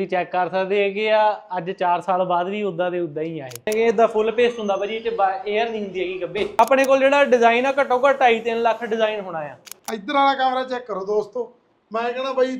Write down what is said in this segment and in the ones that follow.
ਤੁਸੀਂ ਚੈੱਕ ਕਰ ਸਕਦੇ ਹੈਗੇ ਆ ਅੱਜ 4 ਸਾਲ ਬਾਅਦ ਵੀ ਉਦਾਂ ਦੇ ਉਦਾਂ ਹੀ ਆ ਇਹ। ਇਹ ਇਹਦਾ ਫੁੱਲ ਪੇਸਟ ਹੁੰਦਾ ਭਾਜੀ ਇਹ ਚ 에ਅਰ ਨਹੀਂ ਹੁੰਦੀ ਹੈਗੀ ਗੱਬੇ। ਆਪਣੇ ਕੋਲ ਜਿਹੜਾ ਡਿਜ਼ਾਈਨ ਆ ਘੱਟੋ ਘੱਟ 2.5 ਲੱਖ ਡਿਜ਼ਾਈਨ ਹੋਣਾ ਆ। ਇੱਧਰ ਵਾਲਾ ਕਮਰਾ ਚੈੱਕ ਕਰੋ ਦੋਸਤੋ। ਮੈਂ ਕਹਿੰਦਾ ਬਾਈ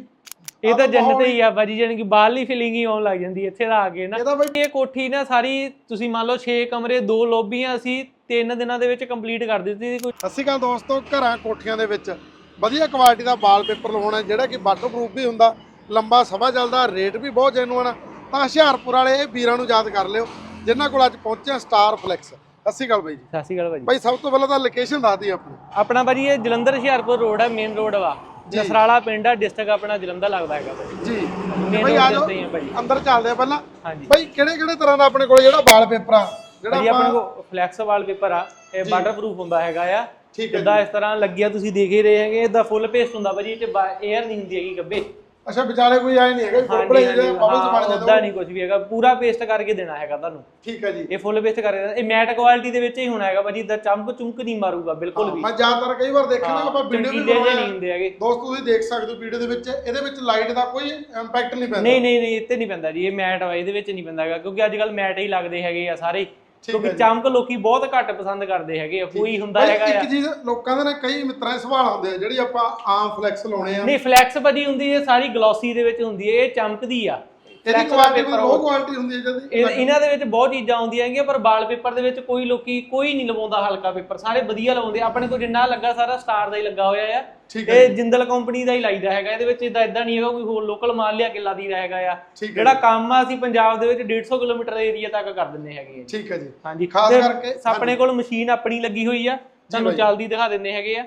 ਇਹ ਤਾਂ ਜੰਨਤ ਹੀ ਆ ਭਾਜੀ ਜਾਣੀ ਕਿ ਬਾਹਰਲੀ ਫੀਲਿੰਗ ਹੀ ਆਉਣ ਲੱਗ ਜਾਂਦੀ ਇੱਥੇ ਦਾ ਆ ਕੇ ਨਾ। ਇਹ ਤਾਂ ਬਾਈ ਇਹ ਕੋਠੀ ਨਾ ਸਾਰੀ ਤੁਸੀਂ ਮੰਨ ਲਓ 6 ਕਮਰੇ 2 ਲੌਬੀਆਂ ਅਸੀਂ 3 ਦਿਨਾਂ ਦੇ ਵਿੱਚ ਕੰਪਲੀਟ ਕਰ ਦਿੱਤੀ ਸੀ ਸ਼੍ਰੀ ਅਕਾਲ ਦੋਸਤੋ ਘਰਾਂ ਕੋਠੀਆਂ ਦੇ ਵਿੱਚ। ਵਧੀਆ ਕੁਆਲਿਟੀ ਦਾ ਵਾਲਪੇਪਰ ਲਵਾਉਣਾ ਜਿਹੜਾ ਕਿ ਵਾਟਰਪ੍ਰੂਫ ਵੀ ਹੁੰਦਾ। ਲੰਬਾ ਸਮਾਂ ਚੱਲਦਾ ਰੇਟ ਵੀ ਬਹੁਤ ਜੈਨੂਅਨ ਆ। ਤਾਂ ਹੁਸ਼ਿਆਰਪੁਰ ਵਾਲੇ ਇਹ ਵੀਰਾਂ ਨੂੰ ਯਾਦ ਕਰ ਲਿਓ ਜਿਨ੍ਹਾਂ ਕੋਲ ਅੱਜ ਪਹੁੰਚਿਆ ਸਟਾਰ ਫਲੈਕਸ ਸਤਿ ਸ਼੍ਰੀ ਅਕਾਲ ਬਾਈ ਜੀ। ਸਤਿ ਸ਼੍ਰੀ ਅਕਾਲ ਭਾਜੀ ਬਾਈ ਸਭ ਤੋਂ ਪਹਿਲਾਂ ਤਾਂ ਲੋਕੇਸ਼ਨ ਦੱਸ ਦਿਓ ਆਪਣੀ। ਆਪਣਾ ਭਾਜੀ ਇਹ ਜਲੰਧਰ ਹੁਸ਼ਿਆਰਪੁਰ ਰੋਡ ਹੈ ਮੇਨ ਰੋਡ ਵਾ। ਜੀ। ਨਸਰਾਲਾ ਪਿੰਡ ਆ ਡਿਸਟ੍ਰਿਕਟ ਆਪਣਾ ਜਲੰਧਰ ਲੱਗਦਾ ਹੈਗਾ ਭਾਜੀ ਜੀ। ਮੇਨ ਬਾਈ ਰੋਡ ਆ ਜਾਓ ਹੀ ਆ ਭਾਜੀ ਅੰਦਰ ਚੱਲਦੇ ਆ ਪਹਿਲਾਂ। ਹਾਂਜੀ। ਬਾਈ ਕਿਹੜੇ ਕਿਹੜੇ ਤਰ੍ਹਾਂ ਦਾ ਆਪਣੇ ਕੋਲ ਜਿਹੜਾ ਵਾਲਪੇਪਰ ਆ ਜਿਹੜਾ ਭਾਜੀ ਆਪਣੇ ਆਪਾਂ ਕੋਲ ਫਲੈਕਸ ਵਾਲਪੇਪਰ ਆ ਇਹ। ਵਾਟਰਪ੍ਰੂਫ ਹੁੰਦਾ ਹੈਗਾ ਆ। ਠੀਕ ਹੈ ਜਿੱਦਾਂ ਇਸ ਤਰ੍ਹਾਂ ਲੱਗਿਆ ਤੁਸੀਂ ਦੇਖ ਹੀ ਰਹੇ ਹੈਗੇ ਇਹਦਾ ਫੁੱਲ ਪੇਸਟ ਹੁੰਦਾ ਭਾਜੀ ਇਹ ਚ 에ਅਰ ਨਹੀਂ ਹੁੰਦੀ ਹੈਗੀ ਗੱਬੇ। ਅੱਛਾ ਵਿਚਾਲੇ ਕੋਈ ਆਏ ਨਹੀਂ ਹੈਗਾ ਕੋਪੜੇ ਜਿਹੜੇ ਬਬਲਸ ਬਣ ਜਾਂਦੇ ਉਦਾਂ ਨਹੀਂ ਕੁਝ ਵੀ ਹੈਗਾ। ਪੂਰਾ ਪੇਸਟ ਕਰਕੇ ਦੇਣਾ ਹੈਗਾ ਤੁਹਾਨੂੰ। ਠੀਕ ਹੈ ਜੀ। ਇਹ ਫੁੱਲ ਪੇਸਟ ਕਰਕੇ ਇਹ ਮੈਟ ਕੁਆਲਿਟੀ ਦੇ ਵਿੱਚ ਹੀ ਹੋਣਾ ਹੈਗਾ ਭਾਜੀ। ਇਦਾਂ ਚਮਕ ਚੁੰਕ ਨਹੀਂ ਮਾਰੂਗਾ ਬਿਲਕੁਲ ਵੀ। ਮੈਂ ਜ਼ਿਆਦਾਤਰ ਕਈ ਵਾਰ ਦੇਖਿਆ ਨਾ ਆਪਾਂ ਵੀਡੀਓ ਵੀ ਬਣਾਉਂਦੇ ਨਹੀਂ ਆ ਹੁੰਦੇ ਹੈਗੇ। ਦੋਸਤੋ ਤੁਸੀਂ ਦੇਖ ਸਕਦੇ ਹੋ ਵੀਡੀਓ ਦੇ ਵਿੱਚ ਇਹਦੇ ਵਿੱਚ ਲਾਈਟ ਦਾ ਕੋਈ ਇੰਪੈਕਟ ਨਹੀਂ ਪੈਂਦਾ। ਨਹੀਂ ਨਹੀਂ ਨਹੀਂ ਇੱਥੇ ਨਹੀਂ ਪੈਂਦਾ ਜੀ। ਇਹ ਮੈਟ ਵਾ ਇਹਦੇ ਵਿੱਚ ਨਹੀਂ ਪੈਂਦਾ ਹੈਗਾ ਕਿਉਂਕਿ ਅੱਜ ਕੱਲ ਮੈਟ ਹੀ ਲੱਗਦੇ ਹੈਗੇ ਆ ਸਾਰੇ। ਕਿਉਂਕਿ। ਚਮਕ ਲੋਕੀ ਬਹੁਤ ਘੱਟ ਪਸੰਦ ਕਰਦੇ ਹੈਗੇ ਆ ਕੋਈ ਹੁੰਦਾ ਹੈਗਾ ਇੱਕ ਚੀਜ਼ ਲੋਕਾਂ ਦੇ ਨਾ ਕਈ ਮਿੱਤਰਾਂ ਦੇ ਸਵਾਲ ਹੁੰਦੇ ਆ ਜਿਹੜੀ ਆਪਾਂ ਆਮ ਫਲੈਕਸ ਲਾਉਣੇ ਆ। ਨਹੀਂ ਫਲੈਕਸ ਭਾਜੀ ਹੁੰਦੀ ਹੈ ਸਾਰੀ ਗਲੋਸੀ ਦੇ ਵਿੱਚ ਹੁੰਦੀ ਹੈ ਇਹ ਚਮਕਦੀ ਆ। ਇਹਦੀ ਕੁਆਲਿਟੀ wallpaper ਬਹੁਤ ਕੁਆਲਿਟੀ ਹੁੰਦੀ ਹੈ ਜਦੀ ਇਹ- ਇਹਨਾਂ ਦੇ ਵਿੱਚ ਬਹੁਤ ਚੀਜ਼ਾਂ ਆਉਂਦੀਆਂ ਹੈਗੀਆਂ ਪਰ ਵਾਲ ਪੇਪਰ ਦੇ ਵਿੱਚ ਕੋਈ ਲੋਕੀ ਕੋਈ ਨਹੀਂ ਲਵਾਉਂਦਾ ਹਲਕਾ ਪੇਪਰ ਸਾਰੇ ਵਧੀਆ ਲਵਾਉਂਦੇ। ਆਪਣੇ ਕੋਲ ਜਿੰਨਾ ਲੱਗਾ ਸਾਰਾ ਸਟਾਰ ਦਾ ਹੀ ਲੱਗਾ ਹੋਇਆ ਆ। ਇਹ ਜਿੰਦਲ ਕੰਪਨੀ ਦਾ ਹੀ ਲਾਈਦਾ ਹੈਗਾ। ਇਹਦੇ ਵਿੱਚ ਇਦਾਂ ਇਦਾਂ ਨਹੀਂ ਹੈਗਾ ਕੋਈ ਹੋਰ ਲੋਕਲ ਮਾਲ ਲਿਆ ਕੇ ਲਾਦੀਦਾ ਹੈਗਾ ਆ। ਜਿਹੜਾ ਕੰਮ ਆ ਅਸੀਂ ਪੰਜਾਬ ਦੇ ਵਿੱਚ 150 ਕਿਲੋਮੀਟਰ ਏਰੀਆ ਤੱਕ ਕਰ ਦਿੰਦੇ ਹੈਗੇ ਆ ਠੀਕ ਹੈ ਜੀ। ਹਾਂਜੀ। ਖਾਸ ਕਰਕੇ- ਆਪਣੇ ਕੋਲ ਮਸ਼ੀਨ ਆਪਣੀ ਲੱਗੀ ਹੋਈ ਆ। ਤੁਹਾਨੂੰ। ਚੱਲਦੀ ਦਿਖਾ ਦਿੰਦੇ ਹੈਗੇ ਆ।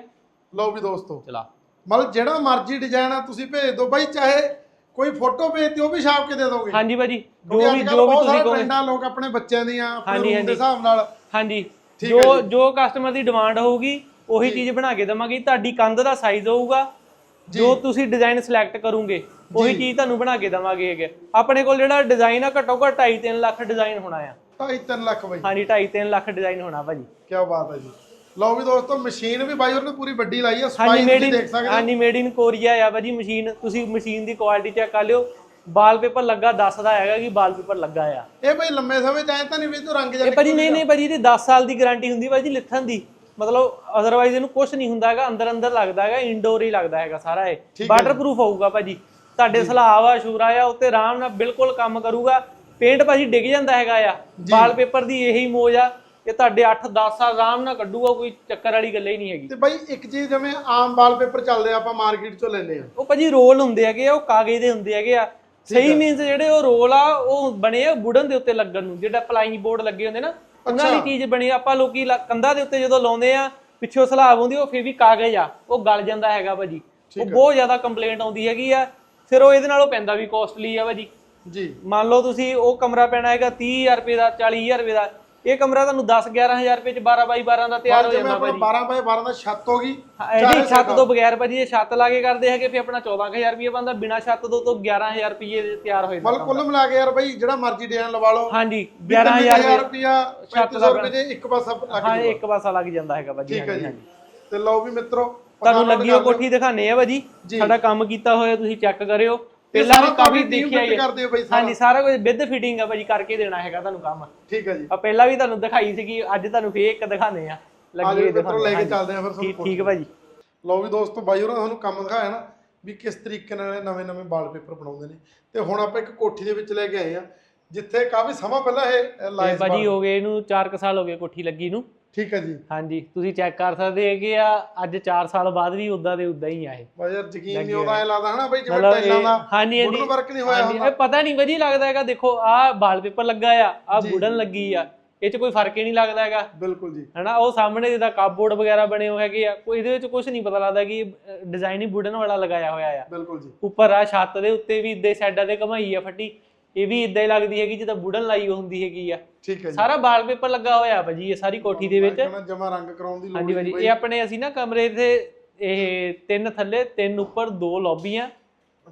ਲਓ ਵੀ ਦੋਸਤੋ। ਚਲਾ। ਮਤਲਬ ਜਿਹੜਾ ਮਰਜ਼ੀ ਡਿਜ਼ਾਈਨ ਆ ਤੁਸੀਂ ਭੇਜ ਦਿਓ। ਬਾਈ ਚਾਹੇ ਕੋਈ ਫੋਟੋ ਭੇਜਤੀ ਉਹ ਵੀ ਛਾਪ ਕੇ ਦੇ ਦੋਗੇ? ਹਾਂਜੀ ਭਾਜੀ ਜੋ ਵੀ ਜੋ ਵੀ ਤੁਸੀਂ ਕਹੋਗੇ। ਟ੍ਰੈਂਡਾਂ ਲੋਕ ਆਪਣੇ ਬੱਚਿਆਂ ਦੀਆਂ ਆਪਣੇ ਹਾਂਜੀ। ਦੇ ਹਿਸਾਬ ਨਾਲ। ਹਾਂਜੀ। ਜੋ ਜੀ। ਕਸਟਮਰ ਦੀ ਡਿਮਾਂਡ ਹੋਊਗੀ ਉਹੀ ਚੀਜ਼ ਬਣਾ ਕੇ ਦਵਾਂਗੇ। ਤੁਹਾਡੀ ਕੰਧ ਦਾ ਸਾਈਜ਼ ਹੋਊਗਾ ਜੋ। ਤੁਸੀਂ ਡਿਜ਼ਾਈਨ ਸਿਲੈਕਟ ਕਰੋਗੇ ਉਹੀ ਚੀਜ਼ ਤੁਹਾਨੂੰ ਬਣਾ ਕੇ ਦਵਾਂਗੇ ਹੈਗੇ ਆਪਣੇ ਕੋਲ ਜਿਹੜਾ ਡਿਜ਼ਾਈਨ ਆ ਘੱਟੋ ਘੱਟ 2.5 ਲੱਖ ਡਿਜ਼ਾਈਨ ਹੋਣਾ ਆ। 2.5 ਲੱਖ ਬਾਈ। ਹਾਂਜੀ 2.5 ਲੱਖ ਡਿਜ਼ਾਈਨ ਹੋਣਾ ਭਾਜੀ। ਕੀ ਬਾਤ ਹੈ ਜੀ। ਲਓ ਵੀ ਦੋਸਤੋ ਮਸ਼ੀਨ ਵੀ ਬਾਈ ਉਹਨੇ ਪੂਰੀ ਵੱਡੀ ਲਾਈ ਆ ਸਫ਼ਾਈ ਤੁਸੀਂ ਦੇਖ ਸਕਦੇ ਹੋ। ਹਾਂਜੀ ਮੇਡ ਇਨ ਕੋਰੀਆ ਆ ਭਾਜੀ ਮਸ਼ੀਨ। ਤੁਸੀਂ ਮਸ਼ੀਨ ਦੀ ਕੁਆਲਿਟੀ ਚੈੱਕ ਕਰ ਲਿਓ। ਵਾਲਪੇਪਰ ਲੱਗਾ ਦੱਸਦਾ ਹੈਗਾ ਕਿ ਵਾਲਪੇਪਰ ਲੱਗਾ ਆ। ਇਹ ਬਈ ਲੰਮੇ ਸਮੇਂ ਐਂ ਤਾਂ ਨਹੀਂ ਵੀ ਇਹਨੂੰ ਰੰਗ ਜਾ ਇਹ ਭਾਜੀ ਨਹੀਂ ਨਹੀਂ ਭਾਜੀ ਇਹਦੀ 10 ਸਾਲ ਦੀ ਗਾਰੰਟੀ ਹੁੰਦੀ ਭਾਜੀ ਲਿਥਣ ਦੀ। ਮਤਲਬ ਅਦਰਵਾਈਜ਼ ਇਹਨੂੰ ਕੁਝ ਨਹੀਂ ਹੁੰਦਾ ਹੈਗਾ ਅੰਦਰ ਅੰਦਰ ਲੱਗਦਾ ਹੈਗਾ ਇਨਡੋਰ ਹੀ ਲੱਗਦਾ ਹੈਗਾ ਸਾਰਾ ਇਹ। ਵਾਟਰਪ੍ਰੂਫ ਹੋਊਗਾ ਭਾਜੀ। ਤੁਹਾਡੇ ਸਲਾਬ ਆ ਸ਼ੂਰਾ ਆ ਉੱਤੇ ਆਰਾਮ ਨਾਲ ਬਿਲਕੁਲ ਕੰਮ ਕਰੂਗਾ। ਪੇਂਟ ਭਾਜੀ ਡਿੱਗ ਜਾਂਦਾ ਹੈਗਾ ਆ। ਵਾਲਪੇਪਰ ਦੀ ਇਹੀ ਮੋਜ ਆ। ਇਹ ਤੁਹਾਡੇ 8-10 ਸਾਲ ਆਰਾਮ ਨਾਲ ਕੱਢੂਗਾ ਕੋਈ ਚੱਕਰ ਵਾਲੀ ਗੱਲ ਹੀ ਨਹੀਂ ਹੈਗੀ। ਤੇ ਬਾਈ ਇੱਕ ਚੀਜ਼ ਜਿਵੇਂ ਆਮ ਵਾਲਪੇਪਰ ਚੱਲਦੇ ਆ ਆਪਾਂ ਮਾਰਕੀਟ ਚੋਂ ਲੈਂਦੇ ਆ। ਉਹ ਭਾਜੀ ਰੋਲ ਹੁੰਦੇ ਹੈਗੇ ਆ ਉਹ ਕਾਗਜ਼ ਦੇ ਹੁੰਦੇ ਹੈਗੇ ਆ। ਸਹੀ ਮੀਨਸ ਜਿਹੜੇ ਉਹ ਰੋਲ ਆ ਉਹ ਬਣੇ ਆ ਵੁਡਨ ਦੇ ਉੱਤੇ ਲੱਗਣ ਨੂੰ। ਜਿਹੜਾ ਪਲਾਈਂਗ ਬੋਰਡ ਲੱਗੇ ਹੁੰਦੇ ਨਾ ਉਹਨਾਂ ਦੀ ਚੀਜ਼ ਬਣੀ। ਆਪਾਂ ਲੋਕੀ ਕੰਧਾਂ ਦੇ ਉੱਤੇ ਜਦੋਂ ਲਾਉਂਦੇ ਆ ਪਿੱਛੋਂ ਸਲਾਬ ਹੁੰਦੀ ਉਹ ਫੇਰ ਵੀ ਕਾਗਜ਼ ਆ। ਉਹ ਗਲ ਜਾਂਦਾ ਹੈਗਾ ਭਾਜੀ। ਉਹ ਬਹੁਤ ਜ਼ਿਆਦਾ ਕੰਪਲੇਂਟ ਆਉਂਦੀ ਹੈਗੀ ਆ। ਫਿਰ ਉਹ ਇਹਦੇ ਨਾਲੋਂ ਪੈਂਦਾ ਵੀ ਕੋਸਟਲੀ ਆ ਭਾਜੀ। ਜੀ। ਮੰਨ ਲਓ ਤੁਸੀਂ ਉਹ ਕਮਰਾ ਪੈਣਾ ਹੈਗਾ 30000 ਰੁਪਏ ਦਾ 40000 ਰੁਪਏ ਦਾ। ਇਹ ਕਮਰਾ ਤੁਹਾਨੂੰ 10 11000 ਰੁਪਏ ਚ 12 ਬਾਈ 12 ਦਾ ਤਿਆਰ ਹੋ ਜਾਂਦਾ ਭਾਜੀ। 12 ਬਾਈ 12 ਦਾ ਛੱਤ ਹੋ ਗਈ ਇਹਦੀ ਛੱਤ ਤੋਂ ਬਗੈਰ ਭਾਜੀ ਇਹ ਛੱਤ ਲਾ ਕੇ ਕਰਦੇ ਹੈਗੇ ਫਿਰ ਆਪਣਾ 14000 ਰੁਪਏ ਬੰਦਾ ਬਿਨਾ ਛੱਤ ਤੋਂ ਤੋਂ 11000 ਰੁਪਏ ਦੇ ਤਿਆਰ ਹੋ ਜਾਂਦਾ ਮਤਲਬ ਕੁੱਲ ਮਿਲਾ ਕੇ ਯਾਰ ਬਾਈ ਜਿਹੜਾ ਮਰਜ਼ੀ ਡਿਜ਼ਾਈਨ ਲਵਾ ਲਓ। ਹਾਂਜੀ 11000 ਰੁਪਏ ਰੁਪਿਆ 3500 ਰੁਪਏ ਦੇ ਇੱਕ ਪਾਸਾ ਲੱਗ ਹਾਂ ਇੱਕ ਪਾਸਾ ਲੱਗ ਜਾਂਦਾ ਹੈਗਾ ਭਾਜੀ ਠੀਕ ਹੈ ਹਾਂਜੀ, ਜੀ। ਹਾਂਜੀ। ਤੇ ਲਓ ਵੀ ਮਿੱਤਰੋ ਤੁਹਾਨੂੰ ਲੱਗੀ ਉਹ ਕੋਠੀ ਦਿਖਾਣੇ ਆ ਭਾਜੀ। ਸਾਡਾ ਕੰਮ ਕੀਤਾ ਹੋਇਆ ਤੁਸੀਂ ਚੈੱਕ ਕਰਿਓ। ਪਹਿਲਾਂ ਵੀ ਕਾਫੀ ਦੇਖਿਆ ਹੀ ਕਰਦੇ ਹੋ ਬਾਈ ਸਾਰਾ। ਹਾਂਜੀ ਸਾਰਾ ਕੁਝ ਵਿਦ ਫਿਟਿੰਗ ਆ ਭਾਜੀ ਕਰਕੇ ਦੇਣਾ ਹੈਗਾ ਤੁਹਾਨੂੰ ਕੰਮ। ਠੀਕ ਹੈ ਜੀ। ਆ ਪਹਿਲਾਂ ਵੀ ਤੁਹਾਨੂੰ ਦਿਖਾਈ ਸੀਗੀ ਅੱਜ ਤੁਹਾਨੂੰ ਫੇਰ ਇੱਕ ਦਿਖਾਣੇ ਆ। ਲੱਗੀ ਮਿੱਤਰੋ ਲੈ ਕੇ। ਚੱਲਦੇ ਆ ਫਿਰ ਠੀਕ ਠੀਕ ਭਾਜੀ। ਲਓ ਵੀ ਦੋਸਤੋ ਬਾਈ ਹੋਰਾਂ ਤੁਹਾਨੂੰ ਕੰਮ ਦਿਖਾਇਆ ਨਾ ਵੀ ਕਿਸ ਤਰੀਕੇ ਨਾਲ ਨਵੇਂ ਨਵੇਂ ਵਾਲਪੇਪਰ ਬਣਾਉਂਦੇ ਨੇ। ਤੇ ਹੁਣ ਆਪਾਂ ਇੱਕ ਕੋਠੀ ਦੇ ਵਿੱਚ ਲੈ ਕੇ ਆਏ ਆ ਜਿੱਥੇ ਕਾਫੀ ਸਮਾਂ ਪਹਿਲਾਂ ਇਹ ਲਾਈਸ ਭਾਜੀ ਹੋ ਗਏ ਇਹਨੂੰ 4 ਸਾਲ ਹੋ ਗਏ ਕੋਠੀ ਲੱਗੀ ਨੂੰ। ਠੀਕ ਹੈ ਜੀ। ਹਾਂਜੀ ਤੁਸੀਂ ਚੈੱਕ ਕਰ ਸਕਦੇ ਹੈਗੇ ਆ ਅੱਜ 4 ਸਾਲ ਬਾਅਦ ਵੀ ਉਦਾਂ ਦੇ ਉਦਾਂ ਹੀ ਆ ਇਹ। ਬਾਈ ਯਾਰ ਯਕੀਨ ਨਹੀਂ ਆਉਂਦਾ ਐ ਲੱਗਦਾ ਹਨਾ ਬਾਈ ਜਿਵੇਂ ਇਹ- ਦਾ ਹਾਂਜੀ ਹਾਂਜੀ। ਵੁੱਡਨ ਵਰਕ ਨਹੀਂ ਹੋਇਆ ਹੁੰਦਾ। ਇਹ ਪਤਾ ਨਹੀਂ ਵਧੀਆ ਲੱਗਦਾ ਹੈਗਾ ਦੇਖੋ ਆਹ ਵਾਲ ਪੇਪਰ ਲੱਗਾ ਆ ਆਹ ਵੁਡਨ ਲੱਗੀ ਆ ਇਹ 'ਚ ਕੋਈ ਫ਼ਰਕ ਹੀ ਨਹੀਂ ਲੱਗਦਾ ਹੈਗਾ। ਬਿਲਕੁਲ ਜੀ। ਹਨਾ ਉਹ ਸਾਹਮਣੇ ਜਿਹਦਾ ਕਾਪਬੋਰਡ ਵਗੈਰਾ ਬਣੇ ਹੋਏ ਹੈਗੇ ਆ ਕੋਈ ਇਹਦੇ ਵਿੱਚ ਕੁਝ ਨਹੀਂ ਪਤਾ ਲੱਗਦਾ ਕਿ ਡਿਜ਼ਾਈਨ ਹੀ ਵੁਡਨ ਵਾਲਾ ਲਗਾਇਆ ਹੋਇਆ ਆ। ਬਿਲਕੁਲ ਜੀ। ਉੱਪਰ ਆ ਛੱਤ ਦੇ ਉੱਤੇ ਵੀ ਇਦਾਂ ਸਾਈਡਾਂ ਤੇ ਘਮਾਈ ਆ ਫੱਟੀ। ਇਹ ਵੀ ਇਦਾਂ ਹੀ ਲੱਗਦੀ ਹੈਗੀ ਜਿੱਦਾਂ ਵੁਡਨ ਲਾਈ ਹੁੰਦੀ ਹੈਗੀ ਆ। ਠੀਕ ਹੈ ਜੀ। ਸਾਰਾ ਵਾਲ ਪੇਪਰ ਲੱਗਾ ਹੋਇਆ ਭਾਜੀ ਇਹ ਸਾਰੀ ਕੋਠੀ ਦੇ ਵਿੱਚ। ਜਮਾ ਰੰਗ ਕਰਾਉਣ ਦੀ ਲੋੜ ਹਾਂਜੀ ਭਾਜੀ ਇਹ ਆਪਣੇ ਅਸੀਂ ਨਾ ਕਮਰੇ ਤੇ ਇਹ ਤਿੰਨ ਥੱਲੇ ਤਿੰਨ ਉੱਪਰ ਦੋ ਲੌਬੀਆਂ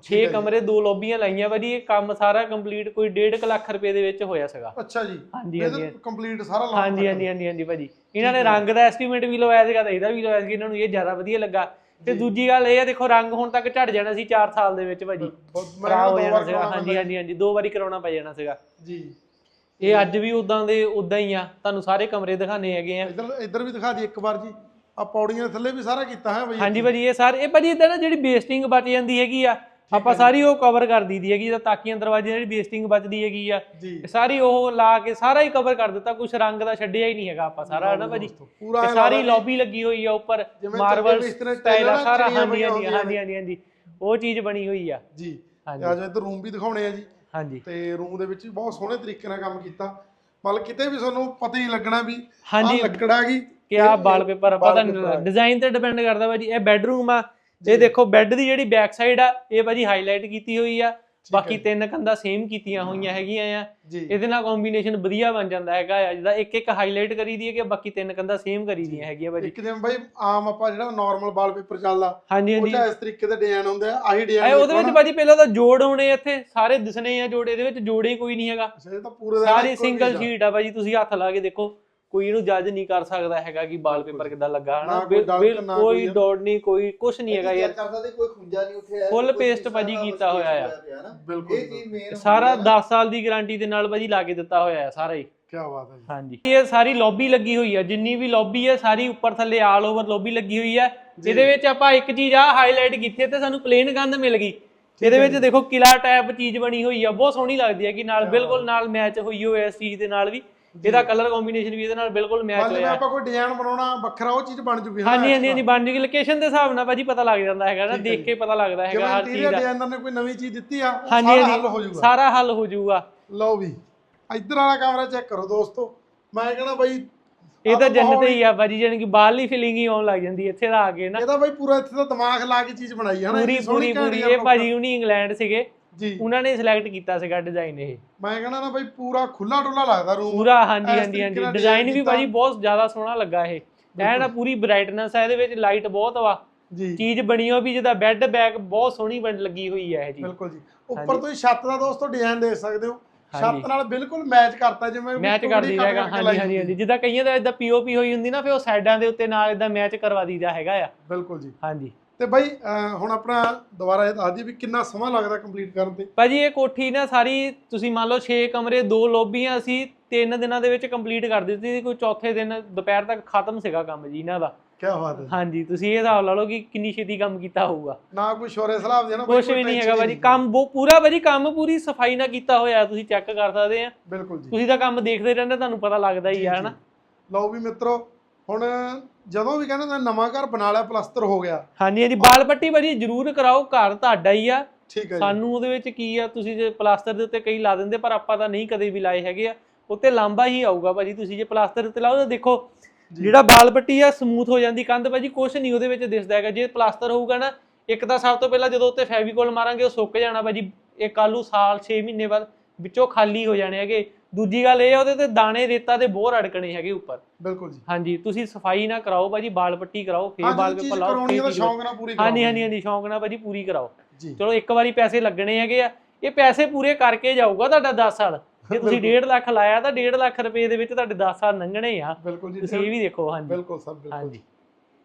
6 ਕਮਰੇ ਦੋ ਲੌਬੀਆਂ ਲਾਈਆਂ ਭਾਜੀ ਇਹ ਕੰਮ ਸਾਰਾ ਕੰਪਲੀਟ ਕੋਈ 1.5 ਲੱਖ ਰੁਪਏ ਦੇ ਵਿੱਚ ਹੋਇਆ ਸੀਗਾ। ਅੱਛਾ ਜੀ। ਹਾਂਜੀ ਹਾਂਜੀ ਕੰਪਲੀਟ ਸਾਰਾ ਲਾ ਹਾਂਜੀ ਹਾਂਜੀ ਹਾਂਜੀ ਹਾਂਜੀ ਭਾਜੀ। ਇਹਨਾਂ ਨੇ ਰੰਗ ਦਾ ਐਸਟੀਮੇਟ ਵੀ ਲਵਾਇਆ ਸੀਗਾ ਤੇ ਇਹਦਾ ਵੀ ਲਵਾਇਆ ਸੀ ਇਹਨਾਂ ਨੂੰ ਇਹ ਜ਼ਿਆਦਾ ਵਧੀਆ ਲੱਗਾ। ਤੇ ਦੂਜੀ ਗੱਲ ਇਹ ਆ ਦੇਖੋ ਰੰਗ ਹੁਣ ਤੱਕ ਝੜ ਜਾਣਾ ਸੀ 4 ਸਾਲ ਦੇ ਵਿੱਚ ਭਾਜੀ। ਖਰਾਬ ਹੋ ਜਾਣਾ ਸੀਗਾ। ਹਾਂਜੀ ਹਾਂਜੀ ਹਾਂਜੀ ਦੋ ਵਾਰੀ ਕਰਾਉਣਾ ਪੈ ਜਾਣਾ ਸੀਗਾ। ਜੀ। ਇਹ ਅੱਜ ਵੀ ਉਦਾਂ ਦੇ ਉਦਾਂ ਹੀ ਆ। ਤੁਹਾਨੂੰ ਸਾਰੇ ਕਮਰੇ ਦਿਖਾਣੇ ਹੈਗੇ ਆ। ਇੱਧਰ ਇੱਧਰ ਵੀ ਦਿਖਾ ਦੀ ਇੱਕ ਵਾਰ ਜੀ। ਆ ਪੌੜੀਆਂ ਥੱਲੇ ਵੀ ਸਾਰਾ ਕੀਤਾ ਹੈ ਬਈ। ਹਾਂਜੀ ਭਾਜੀ ਇਹ ਸਾਰੇ ਇਹ ਭਾਜੀ ਇਦਾਂ ਨਾ ਜਿਹੜੀ ਬੇਸਟਿੰਗ ਬਚ ਜਾਂਦੀ ਹੈਗੀ ਆ। ਆਪਾਂ ਸਾਰੀ ਉਹ ਕਵਰ ਕਰ ਦਈਦੀ ਹੈਗੀ ਜਿੱਦਾਂ ਤਾਕੀਆਂ ਦਰਵਾਜ਼ੇ ਜਿਹੜੀ ਬੇਸਟਿੰਗ ਬਚਦੀ ਹੈਗੀ ਆ ਸਾਰੀ ਉਹ ਲਾ ਕੇ ਸਾਰਾ ਹੀ ਕਵਰ ਕਰ ਦਿੱਤਾ ਕੁਝ ਰੰਗ ਦਾ ਛੱਡਿਆ ਹੀ ਨਹੀਂ ਹੈਗਾ ਆਪਾਂ ਸਾਰਾ ਨਾ ਭਾਜੀ? ਸਾਰੀ ਲੌਬੀ ਲੱਗੀ ਹੋਈ ਆ ਉੱਪਰ ਮਾਰਬਲ ਸਟਾਈਲ ਆ ਸਾਰਾ ਹਾਂਜੀ ਹਾਂਜੀ ਹਾਂਜੀ ਹਾਂਜੀ ਉਹ ਚੀਜ਼ ਬਣੀ ਹੋਈ ਆ। ਜੀ ਅੱਜ ਇੱਧਰ ਰੂਮ ਵੀ ਦਿਖਾਉਣੇ ਆ ਜੀ। ਹਾਂਜੀ। ਤੇ ਰੂਮ ਦੇ ਵਿੱਚ ਬਹੁਤ ਸੋਹਣੇ ਤਰੀਕੇ ਨਾਲ ਕੰਮ ਕੀਤਾ। ਮਤਲਬ ਕਿਤੇ ਵੀ ਤੁਹਾਨੂੰ ਪਤਾ ਹੀ ਲੱਗਣਾ ਵੀ ਹਾਂਜੀ। ਲੱਕੜ ਗਈ ਕਿ ਆ ਵਾਲਪੇਪਰ ਪਤਾ ਨਹੀਂ। ਡਿਜ਼ਾਈਨ ਤੇ ਡਿਪੈਂਡ ਕਰਦਾ ਭਾਜੀ ਇਹ ਬੈੱਡਰੂਮ ਆ ਇਹ ਦੇਖੋ ਬੈੱਡ ਦੀ ਜਿਹੜੀ ਬੈਕ ਸਾਈਡ ਆ ਇਹ ਭਾਜੀ ਹਾਈਲਾਈਟ ਕੀਤੀ ਹੋਈ ਆ। ਬਾਕੀ ਤਿੰਨ ਕੰਧਾਂ ਸੇਮ ਕੀਤੀਆਂ ਹੋਈਆਂ ਹੈਗੀਆਂ ਆ। ਇਹਦੇ ਨਾਲ ਕੰਬੀਨੇਸ਼ਨ ਵਧੀਆ ਬਣ ਜਾਂਦਾ ਹੈਗਾ ਆ। ਜਿਹਦਾ ਇੱਕ ਇੱਕ ਹਾਈਲਾਈਟ ਕਰੀ ਦੀ ਹੈ ਕਿ ਬਾਕੀ ਤਿੰਨ ਕੰਧਾਂ ਸੇਮ ਕਰੀ ਦੀਆਂ ਹੈਗੀਆਂ ਭਾਜੀ। ਇੱਕ ਜਿਵੇਂ ਬਾਈ ਆਮ ਆਪਾਂ ਜਿਹੜਾ ਨਾਰਮਲ ਵਾਲਪੇਪਰ ਚੱਲਦਾ ਹਾਂਜੀ ਹਾਂਜੀ। ਇਸ ਤਰੀਕੇ ਦੇ ਡਿਜ਼ਾਈਨ ਹੁੰਦੇ ਆ ਆਹੀ ਡਿਜ਼ਾਈਨ ਉਹਦੇ ਵਿੱਚ ਭਾਜੀ ਪਹਿਲਾਂ ਤਾਂ ਜੋੜ ਹੋਣੇ ਇੱਥੇ ਸਾਰੇ ਦਿਸਣੇ ਆ ਜੋੜ ਇਹਦੇ ਵਿੱਚ ਜੋੜੇ ਕੋਈ ਨਹੀਂ ਹੈਗਾ। ਸਾਰੀ ਸਿੰਗਲ। ਸ਼ੀਟ ਆ ਭਾਜੀ ਤੁਸੀਂ ਹੱਥ ਲਾ ਕੇ ਦੇਖੋ। ਕੋਈ ਇਹਨੂੰ ਜੱਜ ਨਹੀਂ ਕਰ ਸਕਦਾ ਹੈਗਾ ਕਿ ਵਾਲਪੇਪਰ ਕਿੱਦਾਂ ਲੱਗਾ ਹਨਾ? ਕੋਈ ਡੋਟ ਨਹੀਂ ਕੋਈ ਕੁਝ ਨਹੀਂ ਹੈਗਾ ਯਾਰ। ਕੋਈ ਖੁੰਝਾ ਨਹੀਂ ਉੱਥੇ paste ਸ਼ੀਸ਼ਾ ਭਾਜੀ ਕੀਤਾ ਹੋਇਆ ਆ। ਬਿਲਕੁਲ ਸਾਰਾ 10 ਸਾਲ ਦੀ ਗਾਰੰਟੀ ਦੇ ਨਾਲ ਭਾਜੀ ਲਾ ਕੇ ਦਿੱਤਾ ਹੋਇਆ ਹੈ ਸਾਰਾ ਹੀ। ਕੀ ਬਾਤ ਹੈ ਜੀ। ਹਾਂਜੀ। ਇਹ ਸਾਰੀ ਲੌਬੀ ਲੱਗੀ ਹੋਈ ਆ ਜਿੰਨੀ ਵੀ ਲੌਬੀ ਹੈ ਸਾਰੀ ਉੱਪਰ ਥੱਲੇ ਆਲ ਓਵਰ ਲੌਬੀ ਲੱਗੀ ਹੋਈ ਹੈ ਇਹਦੇ ਵਿੱਚ ਆਪਾਂ ਇੱਕ ਚੀਜ਼ ਆ ਹਾਈਲਾਈਟ ਕੀਤੀ ਹੈ ਤੇ ਸਾਨੂੰ ਪਲੇਨ ਕੰਧ ਮਿਲ ਗਈ। ਇਹਦੇ ਵਿੱਚ ਦੇਖੋ ਕਿਲਾ ਟਾਈਪ ਚੀਜ਼ ਬਣੀ ਹੋਈ ਆ ਬਹੁਤ ਸੋਹਣੀ ਲੱਗਦੀ ਹੈ ਕਿ ਨਾਲ ਬਿਲਕੁਲ ਨਾਲ ਮੈਚ ਹੋਈ ਹੋਈ ਹੈ ਇਸ ਚੀਜ਼ ਦੇ ਨਾਲ ਵੀ। ਇਹਦਾ ਕਲਰ ਕੰਬੀਨੇਸ਼ਨ ਵੀ ਇਹਦੇ ਨਾਲ ਬਿਲਕੁਲ ਮੈਚ ਹੋਇਆ। ਆਪਾਂ ਕੋਈ ਡਿਜ਼ਾਈਨ ਬਣਾਉਣਾ ਵੱਖਰਾ ਉਹ ਚੀਜ਼ ਬਣ ਜੂਗੀ ਹਾਂਜੀ ਹਾਂਜੀ ਹਾਂਜੀ ਬਣ ਜੂਗੀ। ਲੋਕੇਸ਼ਨ ਦੇ ਹਿਸਾਬ ਨਾਲ ਭਾਜੀ ਪਤਾ ਲੱਗ ਜਾਂਦਾ ਹੈਗਾ ਨਾ ਦੇਖ ਕੇ ਪਤਾ ਲੱਗਦਾ ਹੈਗਾ ਹਰ ਚੀਜ਼ ਦਾ। ਡਿਜ਼ਾਈਨਰ ਨੇ ਕੋਈ ਨਵੀਂ ਚੀਜ਼ ਦਿੱਤੀ ਆ ਸਾਰਾ ਹੱਲ ਹੋ ਹਾਂਜੀ ਜਾਊਗਾ ਸਾਰਾ ਹੱਲ ਹੋ ਜਾਊਗਾ ਲਓ ਵੀ ਇੱਧਰ ਵਾਲਾ ਕਮਰਾ ਚੈੱਕ ਕਰੋ ਦੋਸਤੋ। ਮੈਂ ਕਹਣਾ ਬਾਈ ਇਹ ਤਾਂ ਜੰਨਤ ਹੀ ਆ ਭਾਜੀ ਜਾਣੀ ਕਿ ਬਾਹਰਲੀ ਫੀਲਿੰਗ ਹੀ ਆਉਣ ਲੱਗ ਜਾਂਦੀ ਇੱਥੇ ਦਾ ਆ ਕੇ ਨਾ। ਇਹਦਾ ਬਾਈ ਪੂਰਾ ਇੱਥੇ ਤਾਂ ਦਿਮਾਗ ਲਾ ਕੇ ਚੀਜ਼ ਬਣਾਈ ਹੈ ਨਾ ਪੂਰੀ ਪੂਰੀ ਇਹ ਭਾਜੀ ਉਹਨੀ ਇੰਗਲੈਂਡ ਸੀਗੇ। ਜੀ। ਉਹਨਾਂ ਨੇ ਸਿਲੈਕਟ ਕੀਤਾ ਸੀਗਾ ਡਿਜ਼ਾਈਨ ਇਹ। ਮੈਂ ਕਹਣਾ ਨਾ ਬਾਈ ਪੂਰਾ ਖੁੱਲਾ ਡੁੱਲਾ ਲੱਗਦਾ ਰੂਮ ਪੂਰਾ ਹਾਂਜੀ ਹਾਂਜੀ ਹਾਂਜੀ। ਡਿਜ਼ਾਈਨ ਵੀ। ਭਾਜੀ ਬਹੁਤ ਜ਼ਿਆਦਾ ਸੋਹਣਾ ਲੱਗਾ ਇਹ। ਐ ਨਾ ਪੂਰੀ ਬ੍ਰਾਈਟਨੈਸ ਹੈ ਇਹਦੇ ਵਿੱਚ ਲਾਈਟ ਬਹੁਤ ਵਾ। ਜੀ। ਚੀਜ਼ ਬਣੀ ਹੋ ਵੀ ਜਿਹਦਾ ਬੈੱਡ ਬੈਕ ਬਹੁਤ ਸੋਹਣੀ ਬਣ ਲੱਗੀ ਹੋਈ ਹੈ ਇਹ ਜੀ। ਬਿਲਕੁਲ ਜੀ। ਉੱਪਰ ਤੁਸੀਂ ਛੱਤ ਦਾ ਦੋਸਤੋ ਡਿਜ਼ਾਈਨ ਦੇਖ ਸਕਦੇ ਹੋ। ਛੱਤ ਨਾਲ ਬਿਲਕੁਲ ਮੈਚ ਕਰਤਾ ਜਿਵੇਂ ਮੈਚ ਟੁਕੜੀ ਕਰਦੀ ਕੱਟ ਰਹੇਗਾ। ਕੱਟ ਕੇ ਹਾਂਜੀ ਹਾਂਜੀ। ਹਾਂਜੀ ਜਿੱਦਾਂ ਕਈਆਂ ਦਾ ਇਦਾਂ ਪੀਓਪੀ ਹੋਈ ਹੁੰਦੀ ਨਾ ਫਿਰ ਉਹ ਸਾਈਡਾਂ ਦੇ ਉੱਤੇ ਨਾਲ ਇਦਾਂ ਮੈਚ ਕਰਵਾ ਦਈਦਾ ਹੈਗਾ ਆ। ਬਿਲਕੁਲ ਜੀ। ਹਾਂਜੀ। ਤੇ ਬਾਈ ਹੁਣ ਆਪਣਾ ਦੁਬਾਰਾ ਇਹ ਦੱਸ ਦਈਏ ਵੀ ਕਿੰਨਾ ਸਮਾਂ ਲੱਗਦਾ ਕੰਪਲੀਟ ਕਰਨ ਤੇ? ਭਾਜੀ ਇਹ ਕੋਠੀ ਨਾ ਸਾਰੀ ਤੁਸੀਂ ਮੰਨ ਲਓ 6 ਕਮਰੇ ਦੋ ਲੌਬੀਆਂ ਅਸੀਂ ਤਿੰਨ ਦਿਨਾਂ ਦੇ ਵਿੱਚ ਕੰਪਲੀਟ ਕਰ ਦਿੱਤੀ ਸੀ ਕੋਈ ਚੌਥੇ ਦਿਨ ਦੁਪਹਿਰ ਤੱਕ ਖਤਮ ਸੀਗਾ ਕੰਮ ਜੀ ਇਹਨਾਂ ਦਾ। ਕੀ ਬਾਤ ਹੈ। ਹਾਂਜੀ ਤੁਸੀਂ ਇਹ ਹਿਸਾਬ ਲਾ ਲਓ ਕਿ ਕਿੰਨੀ ਛੇਤੀ ਕੰਮ ਕੀਤਾ ਹੋਊਗਾ। ਨਾ ਕੋਈ ਸ਼ੋਰੇ ਸਲਾਬ ਦੇ ਨਾ ਕੁਝ ਵੀ ਨਹੀਂ ਹੈਗਾ ਭਾਜੀ ਕੰਮ ਬਹੁ- ਪੂਰਾ ਭਾਜੀ ਕੰਮ ਪੂਰੀ ਸਫ਼ਾਈ ਨਾਲ ਕੀਤਾ ਹੋਇਆ ਤੁਸੀਂ ਚੈੱਕ ਕਰ ਸਕਦੇ ਆ। ਬਿਲਕੁਲ ਜੀ। ਤੁਸੀਂ ਤਾਂ ਕੰਮ ਦੇਖਦੇ ਰਹਿੰਦੇ ਤੁਹਾਨੂੰ ਪਤਾ ਲੱਗਦਾ ਹੀ ਆ ਹਨਾ? ਲਓ ਵੀ ਮਿੱਤਰੋ ਹੁਣ ਜਦੋਂ ਵੀ ਕਹਿੰਦੇ ਤੁਸੀਂ ਨਵਾਂ ਘਰ ਬਣਾ ਲਿਆ ਪਲਸਤਰ ਹੋ ਗਿਆ। ਹਾਂਜੀ ਹਾਂਜੀ ਬਾਲ ਪੱਟੀ ਭਾਜੀ ਜ਼ਰੂਰ ਕਰਾਓ ਘਰ ਤੁਹਾਡਾ ਹੀ ਆ। ਠੀਕ ਹੈ ਜੀ। ਸਾਨੂੰ ਉਹਦੇ ਵਿੱਚ ਕੀ ਆ ਤੁਸੀਂ ਜੇ ਪਲਾਸਟਰ ਦੇ ਉੱਤੇ ਕਈ ਲਾ ਦਿੰਦੇ ਪਰ ਆਪਾਂ ਤਾਂ ਨਹੀਂ ਕਦੇ ਵੀ ਲਾਏ ਹੈਗੇ ਆ। ਉੱਤੇ ਲਾਂਬਾ ਹੀ ਆਊਗਾ ਭਾਜੀ ਤੁਸੀਂ ਜੇ ਪਲਾਸਟਰ ਉੱਤੇ ਲਾਓ ਤਾਂ ਦੇਖੋ ਜਿਹੜਾ ਬਾਲ ਪੱਟੀ ਆ ਸਮੂਥ ਹੋ ਜਾਂਦੀ ਕੰਧ ਭਾਜੀ ਕੁਛ ਨਹੀਂ ਉਹਦੇ ਵਿੱਚ ਦਿਸਦਾ ਹੈਗਾ। ਜੇ ਪਲਾਸਟਰ ਹੋਊਗਾ ਨਾ ਇੱਕ ਤਾਂ ਸਭ ਤੋਂ ਪਹਿਲਾਂ ਜਦੋਂ ਉੱਤੇ ਫੈਵੀਕੋਲ ਮਾਰਾਂਗੇ ਉਹ ਸੁੱਕ ਜਾਣਾ ਭਾਜੀ। ਇਹ ਕੱਲੂ ਸਾਲ 6 ਮਹੀਨੇ ਬਾਅਦ ਵਿੱਚੋਂ ਖਾਲੀ ਹੋ ਜਾਣੇ ਹੈਗੇ। ਦੂਜੀ ਗੱਲ ਇਹ ਆ ਉਹਦੇ ਤੇ ਦਾਣੇ ਰੇਤਾ ਦੇ ਬੋਰ ਅੜਕਣੇ ਹੈਗੇ ਉੱਪਰ। ਬਿਲਕੁਲ ਜੀ। ਹਾਂਜੀ ਤੁਸੀਂ ਸਫ਼ਾਈ ਨਾ ਕਰਾਓ ਭਾਜੀ ਬਾਲ ਪੱਟੀ ਕਰਾਓ ਫੇਰ ਬਾਲ ਚੀਜ਼ ਲਾਓ ਕਰਾਉਣੀ ਤਾਂ ਚੀਜ਼ ਸ਼ੌਂਕ ਨਾਲ ਪੂਰੀ ਹਾਂਜੀ ਕਰਾਓ। ਹਾਂਜੀ ਹਾਂਜੀ ਸ਼ੌਂਕ ਨਾਲ ਭਾਜੀ ਪੂਰੀ ਕਰਾਓ। ਚਲੋ ਇੱਕ ਵਾਰੀ ਪੈਸੇ ਲੱਗਣੇ ਹੈਗੇ ਆ। ਇਹ ਪੈਸੇ ਪੂਰੇ ਕਰਕੇ ਜਾਊਗਾ ਤੁਹਾਡਾ 10 ਸਾਲ। ਜੇ ਤੁਸੀਂ 1.5 ਲੱਖ ਲਾਇਆ ਤਾਂ 1.5 ਲੱਖ ਰੁਪਏ ਦੇ ਵਿੱਚ ਤੁਹਾਡੇ 10 ਸਾਲ ਲੰਘਣੇ ਆ। ਤੁਸੀਂ ਇਹ ਵੀ ਦੇਖੋ ਹਾਂਜੀ। ਬਿਲਕੁਲ ਸਰ ਬਿਲਕੁਲ ਹਾਂਜੀ।